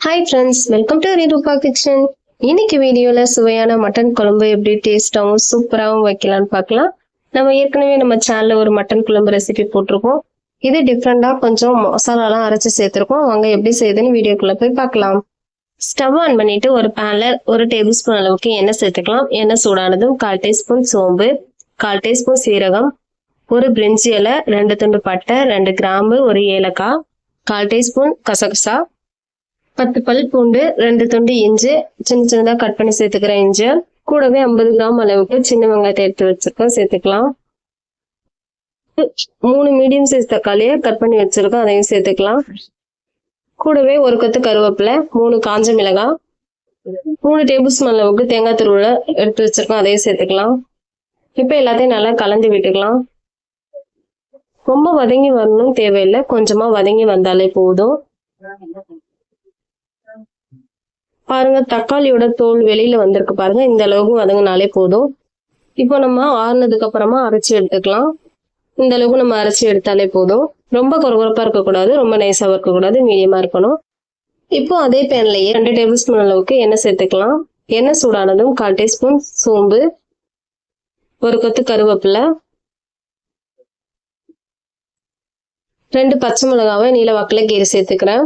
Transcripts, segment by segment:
Hi friends welcome to Reerupa kitchen இன்னைக்கு வீடியோல சுவையான மட்டன் குழம்பு எப்படி டேஸ்டாகவும் சூப்பராகவும் வைக்கலாம்னு பார்க்கலாம். நம்ம ஏற்கனவே நம்ம சேனல்ல ஒரு மட்டன் குழம்பு ரெசிபி போட்டிருக்கோம். இது டிஃப்ரெண்ட்டாக கொஞ்சம் மசாலாலாம் அரைச்சி சேர்த்துருக்கோம். அவங்க எப்படி செய்யுதுன்னு வீடியோக்குள்ள போய் பார்க்கலாம். ஸ்டவ் ஆன் பண்ணிட்டு ஒரு பேன்ல ஒரு டேபிள் ஸ்பூன் அளவுக்கு எண்ணெய் சேர்த்துக்கலாம். எண்ணெய் சூடானதும் கால் டீஸ்பூன் சோம்பு கால் டீஸ்பூன் சீரகம் ஒரு பிரிஞ்சி இலை ரெண்டு துண்டு பட்டை ரெண்டு கிராம்பு ஒரு ஏலக்காய் கால் டீஸ்பூன் கசகசா பத்து பல் பூண்டு ரெண்டு துண்டு இஞ்சி சின்ன சின்னதாக கட் பண்ணி சேர்த்துக்கிறேன் இஞ்சி கூடவே ஐம்பது கிராம் அளவுக்கு சின்ன வெங்காயத்தை எடுத்து வச்சிருக்கோம் சேர்த்துக்கலாம். மூணு மீடியம் சைஸ் தக்காளியை கட் பண்ணி வச்சிருக்கோம் அதையும் சேர்த்துக்கலாம். கூடவே ஒரு கொத்து கருவேப்பிலை மூணு காஞ்ச மிளகாய் மூணு டேபிள் ஸ்பூன் அளவுக்கு தேங்காய் துருவலை எடுத்து வச்சிருக்கோம் அதையும் சேர்த்துக்கலாம். இப்போ எல்லாத்தையும் நல்லா கலந்து விட்டுக்கலாம். ரொம்ப வதங்கி வரணும் தேவையில்லை கொஞ்சமாக வதங்கி வந்தாலே போதும். பாருங்க தக்காளியோட தோல் வெளியில வந்திருக்கு பாருங்க. இந்த அளவுக்கு வதங்கினாலே போதும். இப்போ நம்ம ஆறுனதுக்கு அப்புறமா அரைச்சி எடுத்துக்கலாம். இந்த அளவுக்கு நம்ம அரைச்சி எடுத்தாலே போதும். ரொம்ப குறகுறப்பா இருக்கக்கூடாது. ரொம்ப நைஸாகவும் இருக்கக்கூடாது. மீடியமா இருக்கணும். இப்போ அதே பேன்லயே ரெண்டு டேபிள் ஸ்பூன் அளவுக்கு எண்ணெய் சேர்த்துக்கலாம். எண்ணெய் சூடானதும் கால் டீஸ்பூன் சோம்பு ஒரு கொத்து கருவேப்பிலை ரெண்டு பச்சை மிளகாவை நீல வாக்கில் கீரை சேர்த்துக்கிறேன்.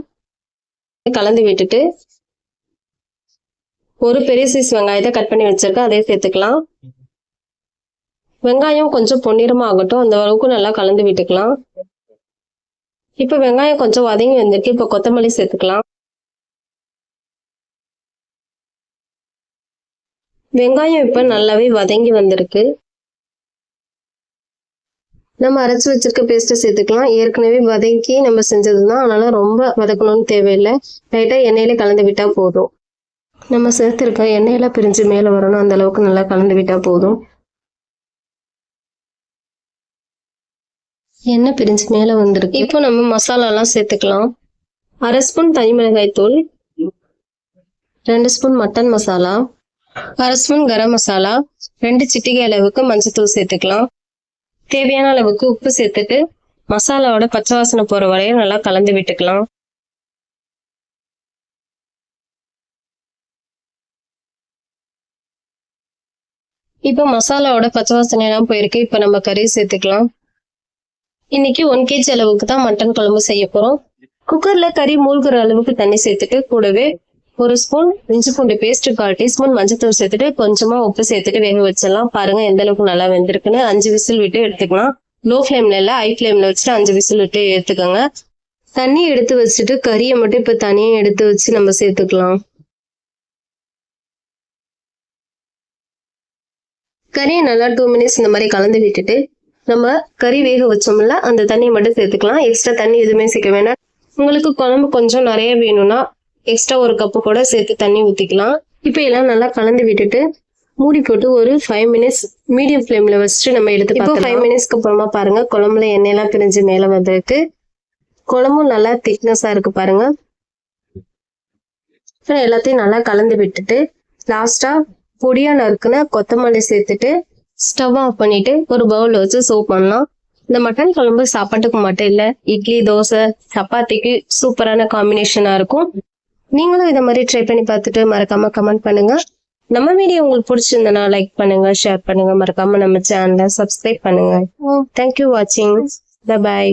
கலந்து விட்டுட்டு ஒரு பெரிய சைஸ் வெங்காயத்தை கட் பண்ணி வச்சிருக்கேன் அதையும் சேர்த்துக்கலாம். வெங்காயம் கொஞ்சம் பொன்னிறமா ஆகட்டும் அந்த அளவுக்கு நல்லா கலந்து விட்டுக்கலாம். இப்போ வெங்காயம் கொஞ்சம் வதங்கி வந்திருக்கு இப்போ கொத்தமல்லி சேர்த்துக்கலாம். வெங்காயம் இப்போ நல்லாவே வதங்கி வந்திருக்கு. நம்ம அரைச்சி வச்சிருக்க பேஸ்ட்டை சேர்த்துக்கலாம். ஏற்கனவே வதக்கி நம்ம செஞ்சது தான் அதனால ரொம்ப வதக்கணும்னு தேவையில்லை. லைட்டாக எண்ணெயில கலந்து விட்டா போதும். நம்ம சேர்த்துருக்க எண்ணெயெல்லாம் பிரிஞ்சு மேலே வரணும். அந்த அளவுக்கு நல்லா கலந்து விட்டால் போதும். எண்ணெய் பிரிஞ்சு மேலே வந்திருக்கு. இப்போ நம்ம மசாலாலாம் சேர்த்துக்கலாம். அரை ஸ்பூன் தனி மிளகாய் தூள். ரெண்டு ஸ்பூன் மட்டன் மசாலா. அரை ஸ்பூன் கரம் மசாலா. ரெண்டு சிட்டிகை அளவுக்கு மஞ்சத்தூள் சேர்த்துக்கலாம். தேவையான அளவுக்கு உப்பு சேர்த்துட்டு மசாலாவோட பச்சை வாசனை போகிற வரையும் நல்லா கலந்து விட்டுக்கலாம். இப்போ மசாலாவோட பச்சை வாசனை எல்லாம் போயிருக்கு. இப்போ நம்ம கறி சேர்த்துக்கலாம். இன்னைக்கு ஒன் கேஜி அளவுக்கு தான் மட்டன் குழம்பு செய்ய போறோம். குக்கர்ல கறி மூழ்கிற அளவுக்கு தண்ணி சேர்த்துட்டு கூடவே ஒரு ஸ்பூன் இஞ்சி பூண்டு பேஸ்ட் கால் டீஸ்பூன் மஞ்சத்தூள் சேர்த்துட்டு கொஞ்சமா உப்பு சேர்த்துட்டு வேக வச்சிடலாம். பாருங்க எந்த அளவுக்கு நல்லா வெந்திருக்குன்னு. அஞ்சு விசில் விட்டு எடுத்துக்கலாம். லோ ஃப்ளேம்ல இல்ல ஹை ஃப்ளேம்ல வச்சுட்டு அஞ்சு விசில் விட்டு எடுத்துக்கோங்க. தண்ணி எடுத்து வச்சுட்டு கறியை மட்டும் இப்ப தனியாக எடுத்து வச்சு நம்ம சேர்த்துக்கலாம். கறியை நல்லா டூ மினிட்ஸ் இந்த மாதிரி கலந்து விட்டுட்டு நம்ம கறி வேக வச்சோம்ல அந்த தண்ணியை மட்டும் சேர்த்துக்கலாம். எக்ஸ்ட்ரா தண்ணி எதுவுமே சேர்க்க வேணாம். உங்களுக்கு குழம்பு கொஞ்சம் நிறைய வேணும்னா எக்ஸ்ட்ரா ஒரு கப்பு கூட சேர்த்து தண்ணி ஊற்றிக்கலாம் இப்போ எல்லாம் நல்லா கலந்து விட்டுட்டு மூடி போட்டு ஒரு ஃபைவ் மினிட்ஸ் மீடியம் ஃப்ளேமில் வச்சுட்டு நம்ம எடுத்து இப்போ ஃபைவ் மினிட்ஸ்க்கு அப்புறமா பாருங்க குழம்புல எண்ணெயெல்லாம் பிரிஞ்சு மேலே வந்திருக்கு. குழம்பும் நல்லா திக்னஸாக இருக்கு பாருங்க. எல்லாத்தையும் நல்லா கலந்து விட்டுட்டு லாஸ்ட்டாக பொடியா நறுக்குன கொத்தமல்லி சேர்த்துட்டு ஸ்டவ் ஆஃப் பண்ணிட்டு ஒரு பவுல் வச்சு சூப் பண்ணலாம். இந்த மட்டன் குழம்பு சாப்பாட்டுக்கு மட்டும் இல்ல இட்லி தோசை சப்பாத்திக்கு சூப்பரான காம்பினேஷனா இருக்கும். நீங்களும் இதை மாதிரி ட்ரை பண்ணி பார்த்துட்டு மறக்காம கமெண்ட் பண்ணுங்க. நம்ம வீடியோ உங்களுக்கு பிடிச்சிருந்தனா லைக் பண்ணுங்க ஷேர் பண்ணுங்க. மறக்காம நம்ம சேனலை சப்ஸ்கிரைப் பண்ணுங்க. தேங்க்யூ வாட்சிங் பாய்